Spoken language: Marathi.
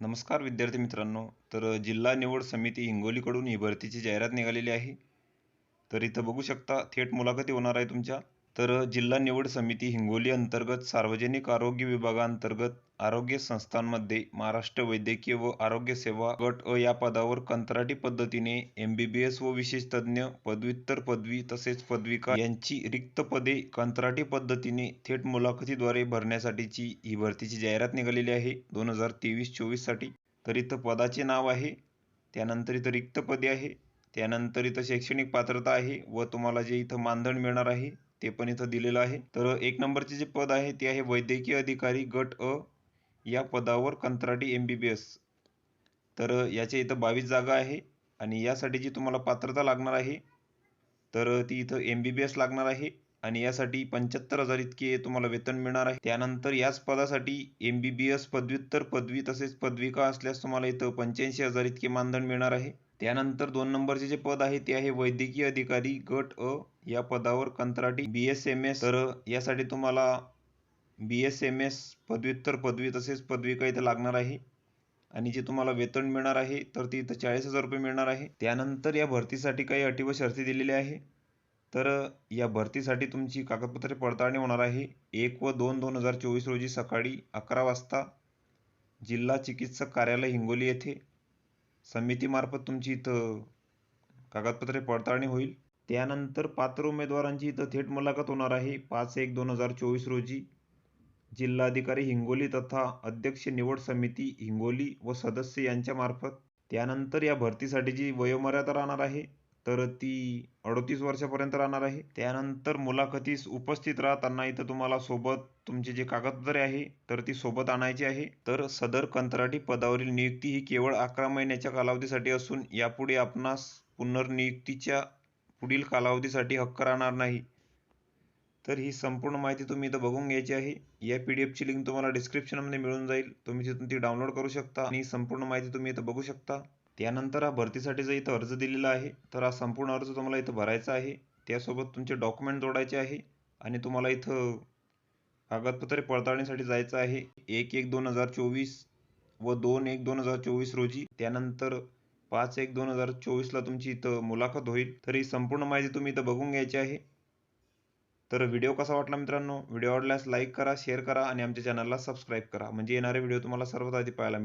नमस्कार विद्यार्थी मित्रांनो. तर जिल्हा निवड समिती हिंगोलीकडून ही भरतीची जाहिरात निघालेली आहे. तर इथं बघू शकता थेट मुलाखती होणार आहे तुमच्या. तर जिल्हा निवड समिती हिंगोली अंतर्गत सार्वजनिक आरोग्य विभागांतर्गत आरोग्य संस्थांमध्ये महाराष्ट्र वैद्यकीय व आरोग्य सेवा गट अ या पदावर कंत्राटी पद्धतीने एम बी बी एस व विशेष तज्ज्ञ पदव्युत्तर पदवी तसेच पदविका यांची रिक्त पदे कंत्राटी पद्धतीने थेट मुलाखतीद्वारे भरण्यासाठीची ही भरतीची जाहिरात निघालेली आहे. दोन हजार तेवीस चोवीससाठी तर इथं पदाचे नाव आहे त्यानंतर इथं रिक्त पदे आहे त्यानंतर इथं शैक्षणिक पात्रता आहे व तुम्हाला जे इथं मानधन मिळणार आहे ते पण इथं दिलेलं आहे. तर एक नंबरचे जे पद आहे ते आहे वैद्यकीय अधिकारी गट अ. या पदावर कंत्राटी एम बी बी एस तर याच्या इथं बावीस जागा आहे आणि यासाठी जी तुम्हाला पात्रता लागणार आहे तर ती इथं एम बी बी एस लागणार आहे आणि यासाठी पंच्याहत्तर हजार इतके तुम्हाला वेतन मिळणार आहे. त्यानंतर याच पदासाठी एम बी बी एस पदव्युत्तर पदवी तसेच पदविका असल्यास तुम्हाला इथं पंच्याऐंशी हजार इतके मानधन मिळणार आहे. त्यानंतर दोन नंबरचे जे पद आहे ते आहे वैद्यकीय अधिकारी गट अ. या पदावर कंत्राटी बी एस एम एस. तर यासाठी तुम्हाला बी एस एम एस पदव्युत्तर पदवी तसेच पदविका इथं लागणार आहे. आणि जे तुम्हाला वेतन मिळणार आहे तर ती इथं चाळीस हजार रुपये मिळणार आहे. त्यानंतर या भरतीसाठी काही अटी व शर्ती दिलेल्या आहे. तर या भरतीसाठी तुमची कागदपत्रे पडताळणी होणार आहे. एक व दोन दोन हजार चोवीस रोजी सकाळी अकरा वाजता जिल्हा चिकित्सक कार्यालय हिंगोली येथे समितीमार्फत तुमची इथं कागदपत्रे पडताळणी होईल. त्यानंतर पात्र उमेदवारांची इथं थेट मुलाखत होणार आहे. पाच एक दोन हजार चोवीस रोजी जिल्हाधिकारी हिंगोली तथा अध्यक्ष निवड समिती हिंगोली व सदस्य यांच्यामार्फत. त्यानंतर या भरतीसाठीची वयोमर्यादा राहणार आहे तर ती अडतीस वर्षापर्यंत राहणार आहे. त्यानंतर मुलाखतीस उपस्थित राहताना इथं तुम्हाला सोबत तुमचे जे कागदपत्रे आहे तर ती सोबत आणायची आहे. तर सदर कंत्राटी पदावरील नियुक्ती ही केवळ अकरा महिन्याच्या कालावधीसाठी असून यापुढे आपणास पुनर्नियुक्तीच्या पुढील कालावधीसाठी हक्क राहणार नाही. तर ही संपूर्ण माहिती तुम्ही इथं बघून घ्यायची आहे. या पी डी एफची लिंक तुम्हाला डिस्क्रिप्शनमध्ये मिळून जाईल. तुम्ही तिथून ती डाउनलोड करू शकता आणि संपूर्ण माहिती तुम्ही इथं बघू शकता. त्यानंतर हा भरतीसाठीचा इथं अर्ज दिलेला आहे. तर हा संपूर्ण अर्ज तुम्हाला इथं भरायचा आहे. त्यासोबत तुमचे डॉक्युमेंट जोडायचे आहे आणि तुम्हाला इथं कागदपत्रे पडताळणीसाठी जायचं आहे. एक एक दोन हजार चोवीस व दोन एक दोन हजार चोवीस रोजी. त्यानंतर पाच एक दोन हजार चोवीसला तुमची इथं मुलाखत होईल. तर ही संपूर्ण माहिती तुम्ही इथं बघून घ्यायची आहे. तर व्हिडिओ कसा वाटला मित्रांनो? व्हिडिओ आवडल्यास लाईक करा शेअर करा आणि आमच्या चॅनलला सबस्क्राईब करा. म्हणजे येणारे व्हिडिओ तुम्हाला सर्वात आधी पाहायला